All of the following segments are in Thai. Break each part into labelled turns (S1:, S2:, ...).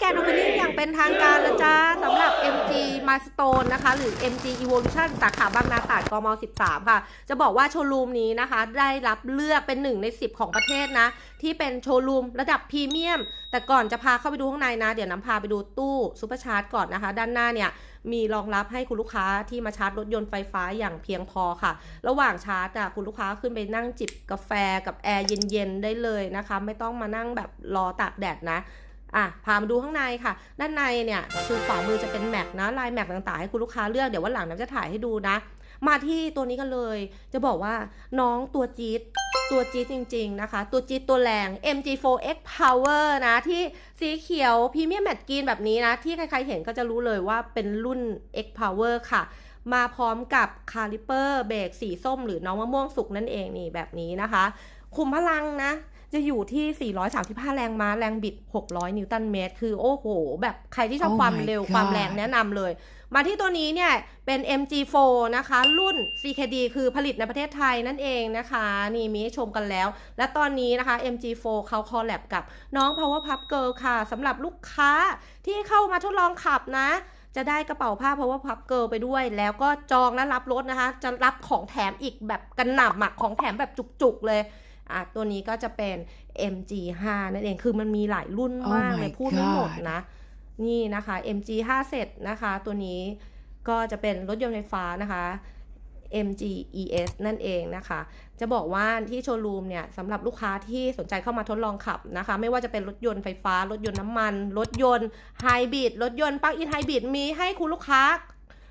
S1: แกนโอเพนนิ่งอย่างเป็นทางการแล้วจ้าสำหรับ MG Milestone นะคะ หรือ MG Evolution สาขาบางนาตราดกม 13 ค่ะ จะบอกว่าโชว์รูมนี้นะคะ ได้รับเลือกเป็นหนึ่งใน 10 ของประเทศนะ ที่เป็นโชว์รูมระดับพรีเมียม แต่ก่อนจะพาเข้าไปดูข้างในนะ เดี๋ยวน้ำพาไปดูตู้ซูเปอร์ชาร์จก่อนนะคะ ด้านหน้าเนี่ยมีรองรับให้คุณลูกค้าที่มาชาร์จรถยนต์ไฟฟ้าอย่างเพียงพอค่ะ ระหว่างชาร์จอะคุณลูกค้าขึ้นไปนั่งจิบกาแฟกับแอร์เย็นๆได้เลยนะคะ ไม่ต้องมานั่งแบบรอตากแดดนะ อะพามาดูข้างในค่ะ ด้านในเนี่ยคือขวามือจะเป็นแม็กนะลายแม็กต่างๆให้คุณลูกค้าเลือกเดี๋ยววันหลังน้ำจะถ่ายให้ดูนะ มาที่ตัวนี้กันเลย จะบอกว่าน้องตัวจี๊ดตัวจี๊ดจริง ๆ นะคะ ตัวจี๊ดตัวแรง MG4X Power นะที่สีเขียวพรีเมียมแมตต์กรีนแบบนี้นะ ที่ใครๆเห็นก็จะรู้เลยว่าเป็นรุ่น X Power ค่ะ มาพร้อมกับคาลิเปอร์เบรกสีส้มหรือน้องมะม่วงสุกนั่นเองนี่แบบนี้นะคะ คุมพลังนะ จะอยู่ที่ 435 แรงม้า แรงบิด 600 นิวตันเมตร คือโอ้โห แบบใครที่ชอบ
S2: Oh
S1: ความ
S2: my
S1: เร็ว
S2: God
S1: ความแรงแนะนำเลย มาที่ตัวนี้เนี่ยเป็น MG4 นะคะ รุ่น CKD คือผลิตในประเทศไทยนั่นเองนะคะ นี่มีให้ชมกันแล้ว และตอนนี้นะคะ MG4 เขาคอลแลบกับน้อง Power Pup Girl ค่ะสำหรับลูกค้าที่เข้ามาทดลองขับนะจะได้กระเป๋าผ้า Power Pup Girl ไปด้วย แล้วก็จองและรับรถนะคะ จะรับของแถมอีกแบบกันหน่ำอะของแถมแบบจุกๆเลย อะตัวนี้ก็จะเป็น MG5 นั่นเองคือมันมีหลายรุ่น
S2: Oh
S1: มากเลย
S2: my
S1: พูดไม่หมด
S2: God
S1: นะ นี่นะคะ MG5 เสร็จนะคะ ตัวนี้ก็จะเป็นรถยนต์ไฟฟ้านะคะ MG ES นั่นเองนะคะ จะบอกว่าที่โชว์รูมเนี่ยสำหรับลูกค้าที่สนใจเข้ามาทดลองขับนะคะ ไม่ว่าจะเป็นรถยนต์ไฟฟ้า รถยนต์น้ำมัน รถยนต์ไฮบริดรถยนต์ปลั๊กอินไฮบริดมีให้คุณลูกค้า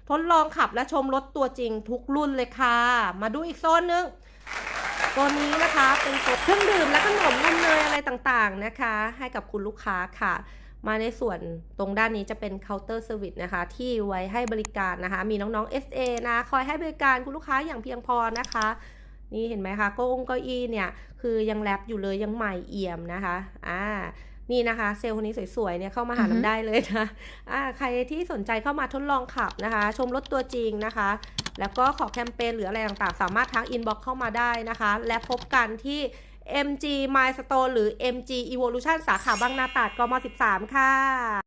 S1: ทดลองขับและชมรถตัวจริงทุกรุ่นเลยค่ะ มาดูอีกโซนหนึง ตัวนี้นะคะเป็นโซนเครื่องดื่มและขนมนมเนยอะไรต่างๆนะคะ ให้กับคุณลูกค้าค่ะ มาในส่วนตรงด้านนี้จะเป็นเคาน์เตอร์เซอร์วิสนะคะ ที่ไว้ให้บริการนะคะ มีน้องๆ SA นะคอยให้บริการคุณลูกค้าอย่างเพียงพอนะคะนี่เห็นไหมคะเก้าองเก้าอี้เนี่ยคือยังแรปอยู่เลยยังใหม่เอี่ยมนะคะอ่านี่นะคะ เซลล์คนนี้สวยๆเนี่ยเข้ามาหา
S2: อือฮึ
S1: น้ำได้เลยนะอ่าใครที่สนใจเข้ามาทดลองขับนะคะ ชมรถตัวจริงนะคะ แล้วก็ขอแคมเปญหรืออะไรต่างๆ สามารถทักอินบ็อกเข้ามาได้นะคะ และพบกันที่ MG Milestone หรือ MG Evolution สาขาบางนาตราดกม 13 ค่ะ